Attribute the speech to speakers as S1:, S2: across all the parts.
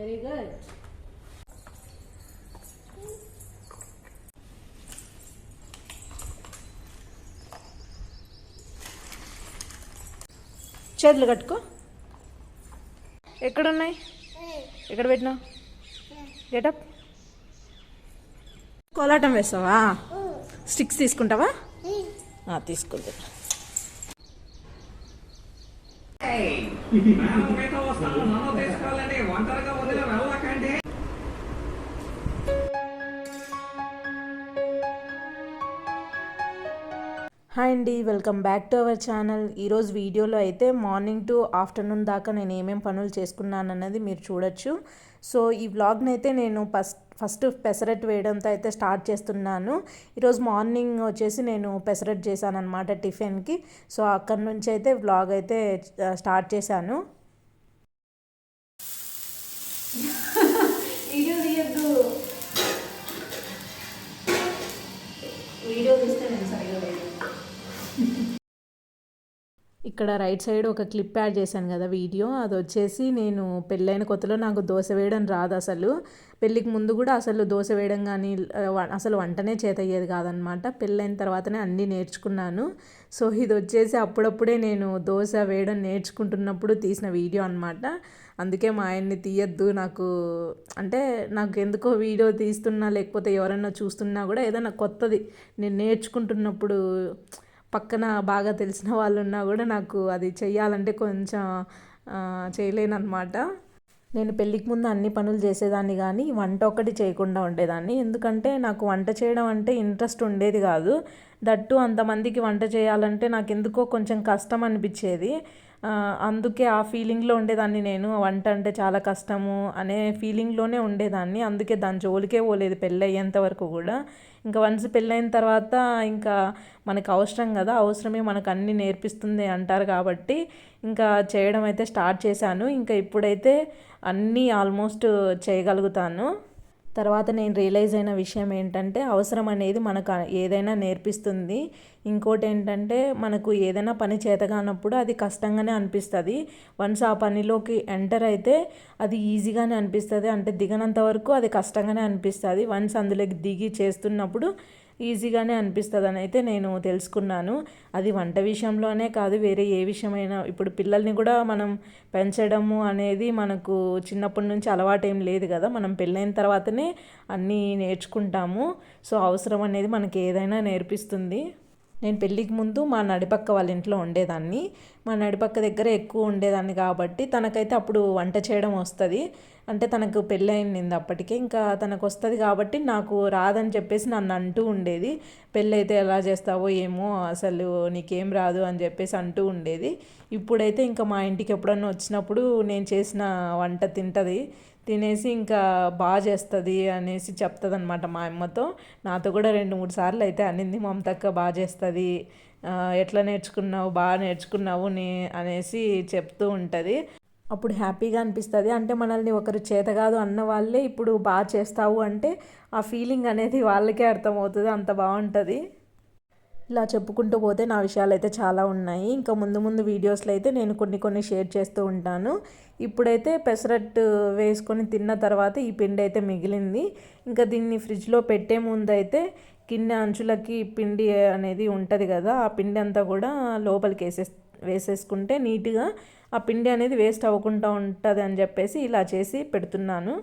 S1: Very good చేతులు కట్టుకో. ఎక్కడున్నాయి? ఎక్కడ పెట్టినావు? గెటప్ కోలాటం వేస్తావా? స్టిక్స్ తీసుకుంటావా? తీసుకుంటా
S2: మీతో వస్తాను నన్ను తీసుకోవాలండి ఒంటరిగా వదిలి వెళ్ళకండి.
S1: హాయ్ అండి welcome back to our channel. ఈరోజు వీడియోలో అయితే మార్నింగ్ టు ఆఫ్టర్నూన్ దాకా నేను ఏమేం పనులు చేసుకున్నాను అన్నది మీరు చూడొచ్చు. సో ఈ వ్లాగ్ని అయితే నేను ఫస్ట్ ఫస్ట్ పెసరట్ వేయడంతో అయితే స్టార్ట్ చేస్తున్నాను. ఈరోజు మార్నింగ్ వచ్చేసి నేను పెసరట్ చేశాను అనమాట టిఫిన్కి. సో అక్కడి నుంచి అయితే వ్లాగ్ అయితే స్టార్ట్ చేశాను. ఇక్కడ రైట్ సైడ్ ఒక క్లిప్ యాడ్ చేశాను కదా వీడియో. అది వచ్చేసి నేను పెళ్ళైన కొత్తలో నాకు దోశ వేయడం రాదు అసలు. పెళ్ళికి ముందు కూడా అసలు దోశ వేయడం కానీ అసలు వంటనే చేతయ్యేది కాదనమాట. పెళ్ళైన తర్వాతనే అన్నీ నేర్చుకున్నాను. సో ఇది వచ్చేసి అప్పుడప్పుడే నేను దోశ వేయడం నేర్చుకుంటున్నప్పుడు తీసిన వీడియో అనమాట అందుకే మా ఆయన్ని తీయద్దు నాకు అంటే నాకు ఎందుకో వీడియో తీస్తున్నా లేకపోతే ఎవరైనా చూస్తున్నా కూడా ఏదైనా కొత్తది నేను నేర్చుకుంటున్నప్పుడు పక్కన బాగా తెలిసిన వాళ్ళు ఉన్నా కూడా నాకు అది చేయాలంటే కొంచెం చేయలేనమాట నేను పెళ్ళికి ముందు అన్ని పనులు చేసేదాన్ని కానీ వంట ఒకటి చేయకుండా ఉండేదాన్ని. ఎందుకంటే నాకు వంట చేయడం అంటే ఇంట్రెస్ట్ ఉండేది కాదు. దట్టు అంతమందికి వంట చేయాలంటే నాకు ఎందుకో కొంచెం కష్టం అనిపించేది. అందుకే ఆ ఫీలింగ్లో ఉండేదాన్ని నేను. వంట అంటే చాలా కష్టము అనే ఫీలింగ్లోనే ఉండేదాన్ని. అందుకే దాని జోలికే పోలేదు పెళ్ళి అయ్యేంత వరకు కూడా. ఇంకా వన్స్ పెళ్ళైన తర్వాత ఇంకా మనకు అవసరం కదా అవసరమే మనకు అన్నీ నేర్పిస్తుంది అంటారు కాబట్టి ఇంకా చేయడం అయితే స్టార్ట్ చేశాను. ఇంకా ఇప్పుడైతే అన్నీ ఆల్మోస్ట్ చేయగలుగుతాను. తర్వాత నేను రియలైజ్ అయిన విషయం ఏంటంటే అవసరం అనేది మనకు ఏదైనా నేర్పిస్తుంది. ఇంకోటి ఏంటంటే మనకు ఏదైనా పని చేతగానప్పుడు అది కష్టంగానే అనిపిస్తుంది. వన్స్ ఆ పనిలోకి ఎంటర్ అయితే అది ఈజీగానే అనిపిస్తుంది. అంటే దిగనంత వరకు అది కష్టంగానే అనిపిస్తుంది. వన్స్ అందులోకి దిగి చేస్తున్నప్పుడు ఈజీగానే అనిపిస్తుంది అని అయితే నేను తెలుసుకున్నాను. అది వంట విషయంలోనే కాదు వేరే ఏ విషయమైనా. ఇప్పుడు పిల్లల్ని కూడా మనం పెంచడము అనేది మనకు చిన్నప్పటి నుంచి అలవాటు ఏం లేదు కదా. మనం పెళ్ళైన తర్వాతనే అన్నీ నేర్చుకుంటాము. సో అవసరం అనేది మనకి ఏదైనా నేర్పిస్తుంది. నేను పెళ్ళికి ముందు మా నడిపక్క వాళ్ళ ఇంట్లో ఉండేదాన్ని. మా నడిపక్క దగ్గర ఎక్కువ ఉండేదాన్ని కాబట్టి తనకైతే అప్పుడు వంట చేయడం వస్తుంది. అంటే తనకు పెళ్ళి అయింది అప్పటికే ఇంకా తనకు వస్తుంది కాబట్టి నాకు రాదని చెప్పేసి నన్ను అంటూ ఉండేది. పెళ్ళైతే ఎలా చేస్తావో ఏమో అసలు నీకేం రాదు అని చెప్పేసి అంటూ ఉండేది. ఇప్పుడైతే ఇంకా మా ఇంటికి ఎప్పుడన్నా వచ్చినప్పుడు నేను చేసిన వంట తింటుంది తినేసి ఇంకా బాగా చేస్తుంది అనేసి చెప్తుంది అనమాట మా అమ్మతో. నాతో కూడా రెండు మూడు సార్లు అయితే అనింది మమతక్క బాగా చేస్తుంది ఎట్లా నేర్చుకున్నావు బాగా నేర్చుకున్నావు నీ అనేసి చెప్తూ ఉంటుంది. అప్పుడు హ్యాపీగా అనిపిస్తుంది. అంటే మనల్ని ఒకరు చేత కాదు అన్న వాళ్ళే ఇప్పుడు బాగా చేస్తావు అంటే ఆ ఫీలింగ్ అనేది వాళ్ళకే అర్థమవుతుంది. అంత బాగుంటుంది. ఇలా చెప్పుకుంటూ పోతే నా విషయాలు అయితే చాలా ఉన్నాయి. ఇంకా ముందు ముందు వీడియోస్లో అయితే నేను కొన్ని కొన్ని షేర్ చేస్తూ ఉంటాను. ఇప్పుడైతే పెసరట్టు వేసుకొని తిన్న తర్వాత ఈ పిండి అయితే మిగిలింది. ఇంకా దీన్ని ఫ్రిడ్జ్లో పెట్టే ముందు అయితే కింద అంచులకి పిండి అనేది ఉంటుంది కదా ఆ పిండి అంతా కూడా లోపలికి వేసే వేసేసుకుంటే నీట్గా ఆ పిండి అనేది వేస్ట్ అవ్వకుండా ఉంటుంది అని చెప్పేసి ఇలా చేసి పెడుతున్నాను.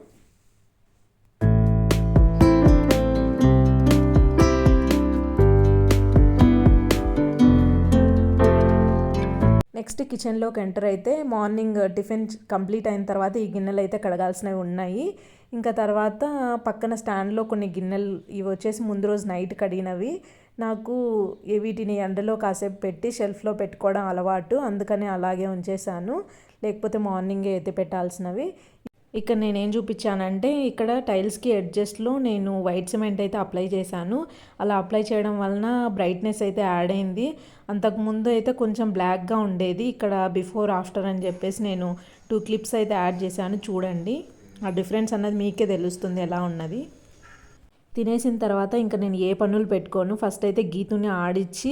S1: నెక్స్ట్ కిచెన్లోకి ఎంటర్ అయితే మార్నింగ్ టిఫిన్ కంప్లీట్ అయిన తర్వాత ఈ గిన్నెలు అయితే కడగాల్సినవి ఉన్నాయి. ఇంకా తర్వాత పక్కన స్టాండ్లో కొన్ని గిన్నెలు ఇవి వచ్చేసి ముందు రోజు నైట్ కడిగినవి. నాకు వీటిని ఎండలో కాసేపు పెట్టి షెల్ఫ్లో పెట్టుకోవడం అలవాటు. అందుకని అలాగే ఉంచేసాను లేకపోతే మార్నింగే ఎత్తి పెట్టాల్సినవి. ఇక్కడ నేనేం చూపించానంటే ఇక్కడ టైల్స్కి అడ్జస్ట్లో నేను వైట్ సిమెంట్ అయితే అప్లై చేశాను. అలా అప్లై చేయడం వలన బ్రైట్నెస్ అయితే యాడ్ అయింది. అంతకుముందు అయితే కొంచెం బ్లాక్గా ఉండేది. ఇక్కడ బిఫోర్ ఆఫ్టర్ అని చెప్పేసి నేను టూ క్లిప్స్ అయితే యాడ్ చేశాను. చూడండి. ఆ డిఫరెన్స్ అన్నది మీకే తెలుస్తుంది ఎలా ఉన్నది. తినేసిన తర్వాత ఇంకా నేను ఏ పనులు పెట్టుకోను. ఫస్ట్ అయితే గీతుని ఆడిచ్చి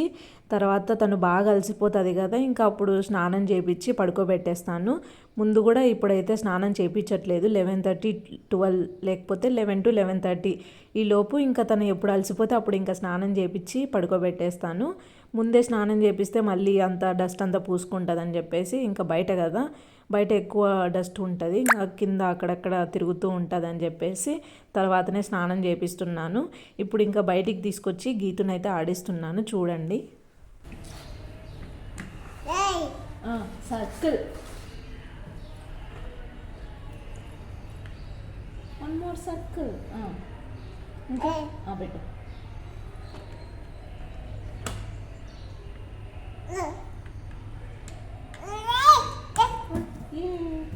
S1: తర్వాత తను బాగా అలసిపోతుంది కదా ఇంకా అప్పుడు స్నానం చేపించి పడుకోబెట్టేస్తాను. ముందు కూడా ఇప్పుడైతే స్నానం చేయించట్లేదు లెవెన్ థర్టీ ట్వెల్వ్ లేకపోతే లెవెన్ టు లెవెన్ థర్టీ ఈ లోపు ఇంకా తను ఎప్పుడు అలసిపోతే అప్పుడు ఇంకా స్నానం చేపించి పడుకోబెట్టేస్తాను. ముందే స్నానం చేపిస్తే మళ్ళీ అంత డస్ట్ అంతా పూసుకుంటుందని చెప్పేసి ఇంకా బయట కదా బయట ఎక్కువ డస్ట్ ఉంటుంది. ఇంకా కింద అక్కడక్కడ తిరుగుతూ ఉంటుంది అని చెప్పేసి తర్వాతనే స్నానం చేపిస్తున్నాను. ఇప్పుడు ఇంకా బయటికి తీసుకొచ్చి గీతునైతే ఆడిస్తున్నాను. చూడండి. సర్కిల్. వన్ మోర్ సర్కిల్ ఇంకా? పెట్టు.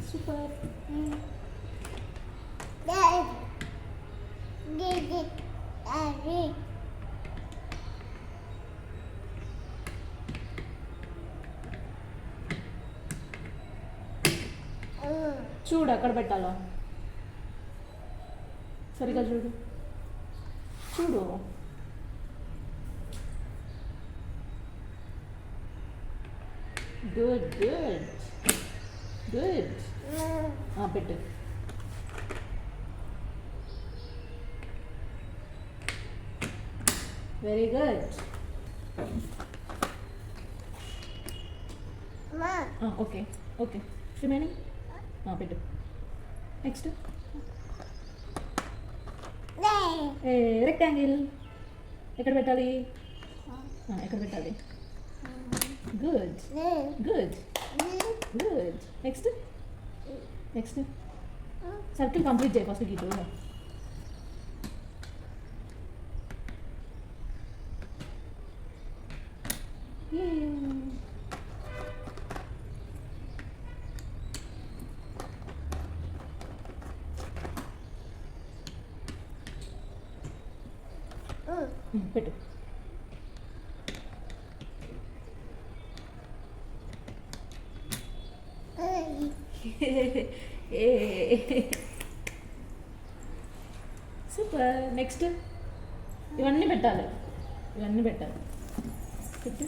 S1: సూపర్ చూడు అక్కడ పెట్టాలా? సరిగా చూడు. చూడు. గుడ్ గుడ్ గుడ్ పెట్టు. Very good okay okay. Remaining పెట్టు. నెక్స్ట్ రెక్టాంగిల్ ఎక్కడ పెట్టాలి? ఎక్కడ పెట్టాలి? Good good good next next circle complete చేయి ఫస్ట్ గీటు పెట్టు. సూపర్ నెక్స్ట్ ఇవన్నీ పెట్టాలి. ఇవన్నీ పెట్టాలి. పెట్టు.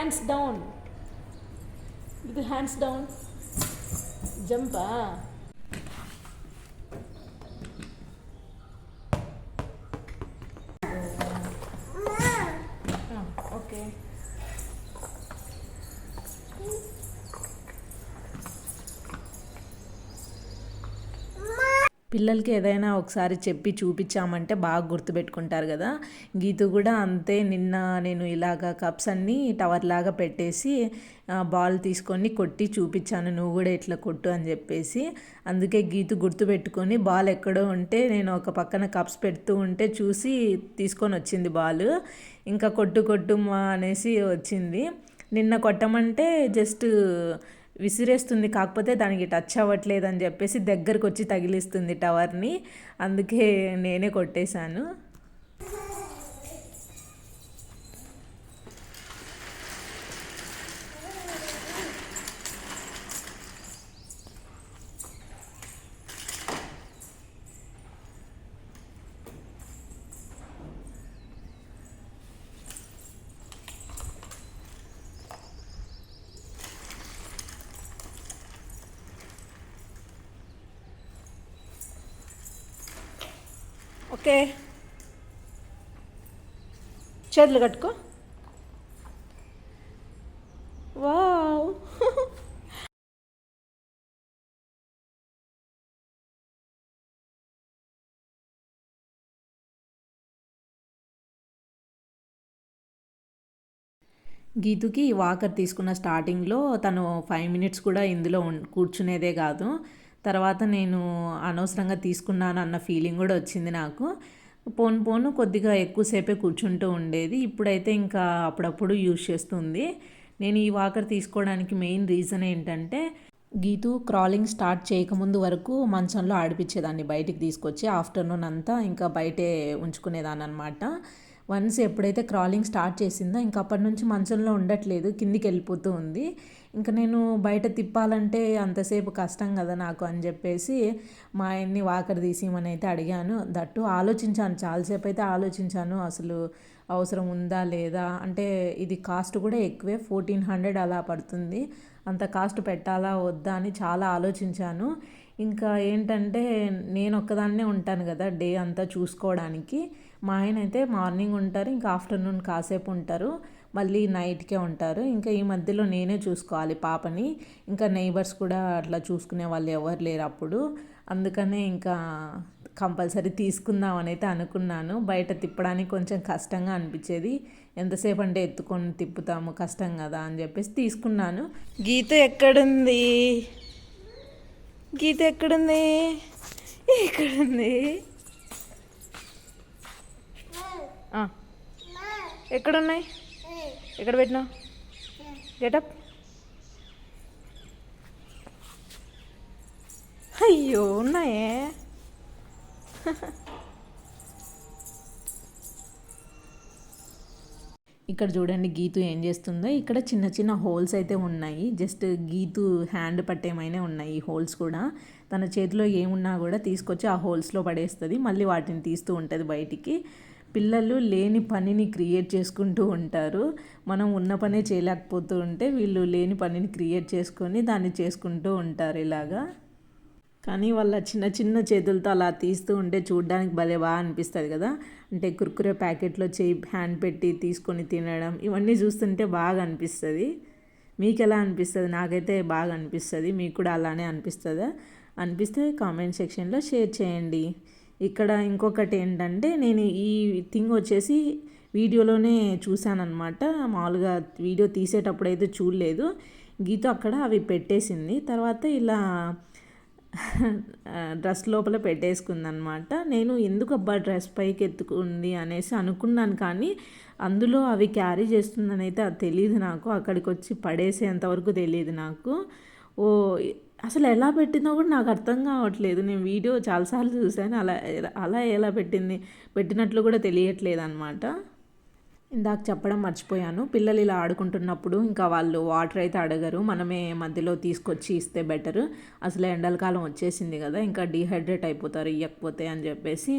S1: hands down. ಇದು hands down. ಜಂಪಾ పిల్లలకి ఏదైనా ఒకసారి చెప్పి చూపించామంటే బాగా గుర్తుపెట్టుకుంటారు కదా. గీతు కూడా అంతే నిన్న నేను ఇలాగ కప్స్ అన్నీ టవర్ లాగా పెట్టేసి బాల్ తీసుకొని కొట్టి చూపించాను నువ్వు కూడా ఇట్లా కొట్టు అని చెప్పేసి. అందుకే గీతు గుర్తుపెట్టుకొని బాల్ ఎక్కడో ఉంటే నేను ఒక పక్కన కప్స్ పెడుతూ ఉంటే చూసి తీసుకొని వచ్చింది బాల్. ఇంకా కొట్టు కొట్టు మా అనేసి వచ్చింది. నిన్న కొట్టమంటే జస్ట్ విసిరేస్తుంది. కాకపోతే దానికి టచ్ అవ్వట్లేదు అని చెప్పేసి దగ్గరకు వచ్చి తగిలిస్తుంది టవర్ని అందుకే నేనే కొట్టేశాను. ఓకే. చేతులు కట్టుకో. వావ్. గీతుకి వాకర్ తీసుకున్న స్టార్టింగ్లో తను ఫైవ్ మినిట్స్ కూడా ఇందులో కూర్చునేదే కాదు. తర్వాత నేను అనవసరంగా తీసుకున్నాను అన్న ఫీలింగ్ కూడా వచ్చింది నాకు. పోను పోను కొద్దిగా ఎక్కువసేపే కూర్చుంటూ ఉండేది. ఇప్పుడైతే ఇంకా అప్పుడప్పుడు యూజ్ చేస్తుంది. నేను ఈ వాకర్ తీసుకోవడానికి మెయిన్ రీజన్ ఏంటంటే గీతు క్రాలింగ్ స్టార్ట్ చేయకముందు వరకు మంచంలో ఆడిపించేదాన్ని బయటికి తీసుకొచ్చి ఆఫ్టర్నూన్ అంతా ఇంకా బయటే ఉంచుకునేదాన్ని అనమాట వన్స్ ఎప్పుడైతే క్రాలింగ్ స్టార్ట్ చేసిందో ఇంకా అప్పటి నుంచి మంచంలో ఉండట్లేదు కిందికి వెళ్ళిపోతూ ఉంది. ఇంకా నేను బయట తిప్పాలంటే అంతసేపు కష్టం కదా నాకు అని చెప్పేసి మా ఆయన్ని వాకర్ తీసిమని అయితే అడిగాను. దట్టు ఆలోచించాను చాలాసేపు అయితే ఆలోచించాను. అసలు అవసరం ఉందా లేదా? అంటే ఇది కాస్ట్ కూడా ఎక్కువే ఫోర్టీన్ హండ్రెడ్ అలా పడుతుంది. అంత కాస్ట్ పెట్టాలా వద్దా అని చాలా ఆలోచించాను. ఇంకా ఏంటంటే నేను ఒక్కదాన్నే ఉంటాను కదా డే అంతా చూసుకోవడానికి. మా ఆయన అయితే మార్నింగ్ ఉంటారు ఇంకా ఆఫ్టర్నూన్ కాసేపు ఉంటారు. మళ్ళీ నైట్కే ఉంటారు. ఇంకా ఈ మధ్యలో నేనే చూసుకోవాలి పాపని. ఇంకా నైబర్స్ కూడా అట్లా చూసుకునే వాళ్ళు ఎవరు లేరు అప్పుడు. అందుకనే ఇంకా కంపల్సరీ తీసుకుందామని అయితే అనుకున్నాను. బయట తిప్పడానికి కొంచెం కష్టంగా అనిపించేది. ఎంతసేపు అంటే ఎత్తుకొని తిప్పుతాము కష్టం కదా అని చెప్పేసి తీసుకున్నాను. గీత ఎక్కడుంది? గీత ఎక్కడుంది? ఎక్కడుంది? ఆ. ఎక్కడున్నాయి? ఎక్కడ పెట్టినా గెటప్ అయ్యో ఉన్నాయే. ఇక్కడ చూడండి గీతు ఏం చేస్తుందో. ఇక్కడ చిన్న చిన్న హోల్స్ అయితే ఉన్నాయి. జస్ట్ గీతు హ్యాండ్ పట్టేమైనా ఉన్నాయి ఈ హోల్స్ కూడా. తన చేతిలో ఏమున్నా కూడా తీసుకొచ్చి ఆ హోల్స్లో పడేస్తుంది. మళ్ళీ వాటిని తీస్తూ ఉంటుంది బయటికి. పిల్లలు లేని పనిని క్రియేట్ చేసుకుంటూ ఉంటారు. మనం ఉన్న పనే చేయలేకపోతూ ఉంటే వీళ్ళు లేని పనిని క్రియేట్ చేసుకొని దాన్ని చేసుకుంటూ ఉంటారు ఇలాగా. కానీ వాళ్ళ చిన్న చిన్న చేతులతో అలా తీస్తూ ఉంటే చూడడానికి భలే బాగా అనిపిస్తుంది కదా. అంటే కుర్కురే ప్యాకెట్లో చేయి హ్యాండ్ పెట్టి తీసుకొని తినడం ఇవన్నీ చూస్తుంటే బాగా అనిపిస్తుంది. మీకు ఎలా అనిపిస్తుంది? నాకైతే బాగా అనిపిస్తుంది. మీకు కూడా అలానే అనిపిస్తుందా? అనిపిస్తే కామెంట్ సెక్షన్లో షేర్ చేయండి. ఇక్కడ ఇంకొకటి ఏంటంటే నేను ఈ థింగ్ వచ్చేసి వీడియోలోనే చూశానమాట మామూలుగా వీడియో తీసేటప్పుడు అయితే చూడలేదు. గీత అక్కడ అవి పెట్టేసింది. తర్వాత ఇలా డ్రెస్ లోపల పెట్టేసుకుందనమాట నేను ఎందుకు అబ్బా డ్రెస్ పైకి ఎత్తుకుంది అనేసి అనుకున్నాను కానీ అందులో అవి క్యారీ చేస్తుందని అయితే అది తెలియదు నాకు. అక్కడికి వచ్చి పడేసేంతవరకు తెలియదు నాకు. ఓ అసలు ఎలా పెట్టిందో కూడా నాకు అర్థం కావట్లేదు. నేను వీడియో చాలాసార్లు చూశాను. అలా అలా ఎలా పెట్టింది? పెట్టినట్లు కూడా తెలియట్లేదు అనమాట ఇందాక చెప్పడం మర్చిపోయాను. పిల్లలు ఇలా ఆడుకుంటున్నప్పుడు ఇంకా వాళ్ళు వాటర్ అయితే అడగరు. మనమే మధ్యలో తీసుకొచ్చి ఇస్తే బెటర్. అసలు ఎండలకాలం వచ్చేసింది కదా ఇంకా డీహైడ్రేట్ అయిపోతారు ఇవ్వకపోతే అని చెప్పేసి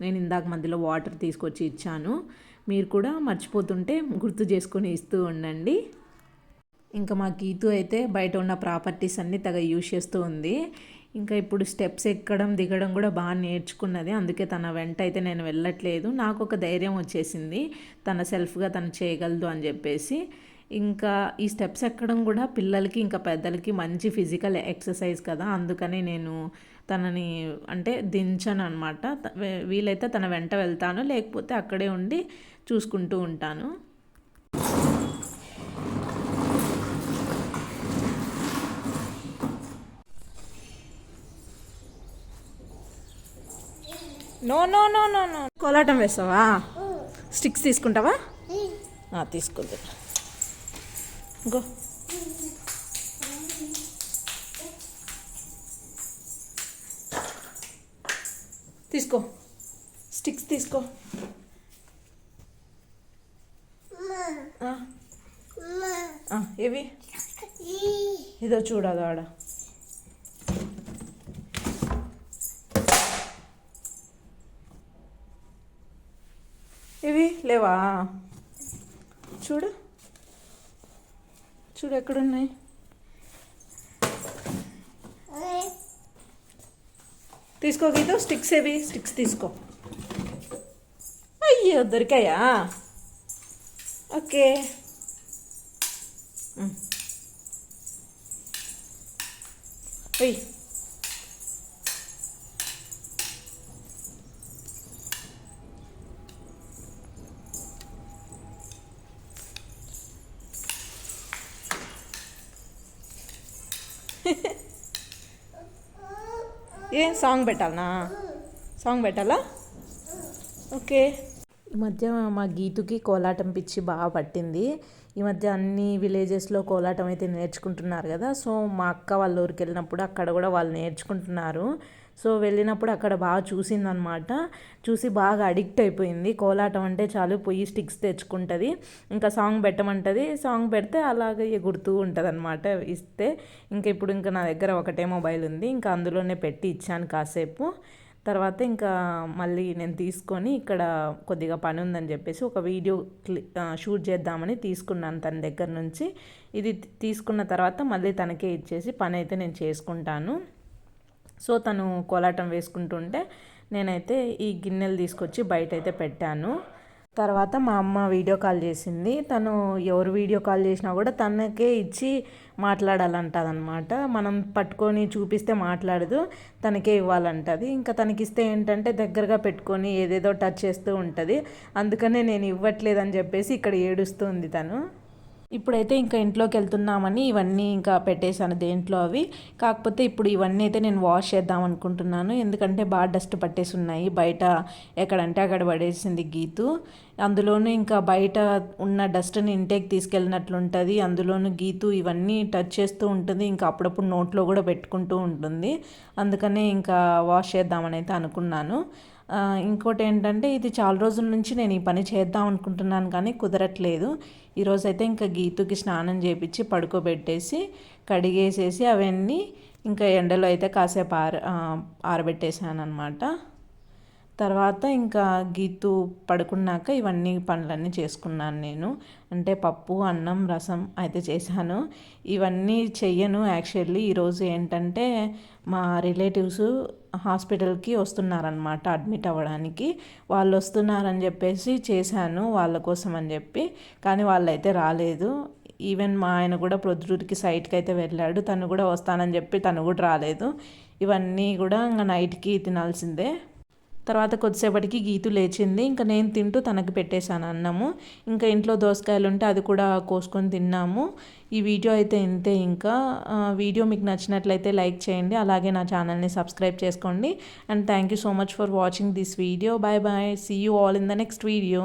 S1: నేను ఇందాక మధ్యలో వాటర్ తీసుకొచ్చి ఇచ్చాను. మీరు కూడా మర్చిపోతుంటే గుర్తు చేసుకొని ఇస్తూ ఉండండి. ఇంకా మా గీతు అయితే బయట ఉన్న ప్రాపర్టీస్ అన్నీ తెగ యూజ్ చేస్తూ ఉంది. ఇంకా ఇప్పుడు స్టెప్స్ ఎక్కడం దిగడం కూడా బాగా నేర్చుకున్నది. అందుకే తన వెంట అయితే నేను వెళ్ళట్లేదు. నాకు ఒక ధైర్యం వచ్చేసింది. తన సెల్ఫ్గా తను చేయగలదు అని చెప్పేసి. ఇంకా ఈ స్టెప్స్ ఎక్కడం కూడా పిల్లలకి ఇంకా పెద్దలకి మంచి ఫిజికల్ ఎక్సర్సైజ్ కదా. అందుకని నేను తనని అంటే దించను అనమాట వీలైతే తన వెంట వెళ్తాను. లేకపోతే అక్కడే ఉండి చూసుకుంటూ ఉంటాను. No no no no no కోలాటం వేస్తావా? స్టిక్స్ తీసుకుంటావా? ఆ, తీసుకుంది. గో తీసుకో. స్టిక్స్ తీసుకో. ఏవి ఇదో చూడదు ఆడ ఇవి లేవా? చూడు. చూడు ఎక్కడున్నాయి. తీసుకో గీత స్టిక్స్ ఏవి? స్టిక్స్ తీసుకో. అయ్యో దొరికాయా? ఓకే. అయ్యి ఏ సాంగ్ పెట్టాలనా? సాంగ్ పెట్టాలా? ఓకే. ఈ మధ్య మా గీతుకి కోలాటం పిచ్చి బాగా పట్టింది. ఈ మధ్య అన్ని విలేజెస్లో కోలాటం అయితే నేర్చుకుంటున్నారు కదా. సో మా అక్క వాళ్ళ ఊరికి వెళ్ళినప్పుడు అక్కడ కూడా వాళ్ళు నేర్చుకుంటున్నారు. సో వెళ్ళినప్పుడు అక్కడ బాగా చూసిందనమాట. చూసి బాగా అడిక్ట్ అయిపోయింది. కోలాటం అంటే చాలు పొయ్యి స్టిక్స్ తెచ్చుకుంటుంది. ఇంకా సాంగ్ పెట్టమంటుంది. సాంగ్ పెడితే అలాగే ఎగురుతూ ఉంటుంది అనమాట ఇస్తే ఇంకా ఇప్పుడు ఇంకా నా దగ్గర ఒకటే మొబైల్ ఉంది. ఇంకా అందులోనే పెట్టి ఇచ్చాను కాసేపు. తర్వాత ఇంకా మళ్ళీ నేను తీసుకొని ఇక్కడ కొద్దిగా పని ఉందని చెప్పేసి ఒక వీడియో క్లి షూట్ చేద్దామని తీసుకున్నాను తన దగ్గర నుంచి. ఇది తీసుకున్న తర్వాత మళ్ళీ తనకే ఇచ్చేసి పని అయితే నేను చేసుకుంటాను. సో తను కోలాటం వేసుకుంటుంటే నేనైతే ఈ గిన్నెలు తీసుకొచ్చి బయట అయితే పెట్టాను. తర్వాత మా అమ్మ వీడియో కాల్ చేసింది. తను ఎవరు వీడియో కాల్ చేసినా కూడా తనకే ఇచ్చి మాట్లాడాలంటదనమాట మనం పట్టుకొని చూపిస్తే మాట్లాడదు తనకే ఇవ్వాలంటది. ఇంకా తనకిస్తే ఏంటంటే దగ్గరగా పెట్టుకొని ఏదేదో టచ్ చేస్తూ ఉంటుంది. అందుకనే నేను ఇవ్వట్లేదని చెప్పేసి ఇక్కడ ఏడుస్తుంది తను. ఇప్పుడైతే ఇంకా ఇంట్లోకి వెళ్తున్నామని ఇవన్నీ ఇంకా పెట్టేశాను దేంట్లో అవి. కాకపోతే ఇప్పుడు ఇవన్నీ అయితే నేను వాష్ చేద్దాం అనుకుంటున్నాను. ఎందుకంటే బాగా డస్ట్ పట్టేసి ఉన్నాయి. బయట ఎక్కడంటే అక్కడ పడేసింది గీతు. అందులోనూ ఇంకా బయట ఉన్న డస్ట్ని ఇంటేక్ తీసుకెళ్ళినట్లుంటుంది అందులోనూ గీతు ఇవన్నీ టచ్ చేస్తూ ఉంటుంది. ఇంకా అప్పుడప్పుడు నోట్లో కూడా పెట్టుకుంటూ ఉంటుంది. అందుకనే ఇంకా వాష్ చేద్దామని అయితే అనుకున్నాను. ఇంకోటి ఏంటంటే ఇది చాలా రోజుల నుంచి నేను ఈ పని చేద్దాం అనుకుంటున్నాను కానీ కుదరట్లేదు. ఈరోజైతే ఇంకా గీతుకి స్నానం చేపించి పడుకోబెట్టేసి కడిగేసేసి అవన్నీ ఇంకా ఎండలో అయితే కాసేపు ఆర ఆరబెట్టేసాను అనమాట తర్వాత ఇంకా గీతు పడుకున్నాక ఇవన్నీ పనులన్నీ చేసుకున్నాను నేను. అంటే పప్పు అన్నం రసం అయితే చేశాను. ఇవన్నీ చెయ్యను యాక్చువల్లీ. ఈరోజు ఏంటంటే మా రిలేటివ్స్ హాస్పిటల్కి వస్తున్నారనమాట అడ్మిట్ అవ్వడానికి. వాళ్ళు వస్తున్నారని చెప్పేసి చేశాను వాళ్ళ కోసం అని చెప్పి. కానీ వాళ్ళైతే రాలేదు. ఈవెన్ మా ఆయన కూడా ప్రొద్దుటూరికి సైట్కి అయితే వెళ్ళాడు. తను కూడా వస్తానని చెప్పి తను కూడా రాలేదు. ఇవన్నీ కూడా ఇంకా నైట్కి తినాల్సిందే. తర్వాత కొద్దిసేపటికి గీతు లేచింది. ఇంకా నేను తింటూ తనకు పెట్టేశాను అన్నము. ఇంకా ఇంట్లో దోసకాయలు ఉంటే అది కూడా కోసుకొని తిన్నాము. ఈ వీడియో అయితే ఇంతే ఇంకా. వీడియో మీకు నచ్చినట్లయితే లైక్ చేయండి. అలాగే నా ఛానల్ని సబ్స్క్రైబ్ చేసుకోండి. And thank you so much for watching this video. Bye bye see you all in the next video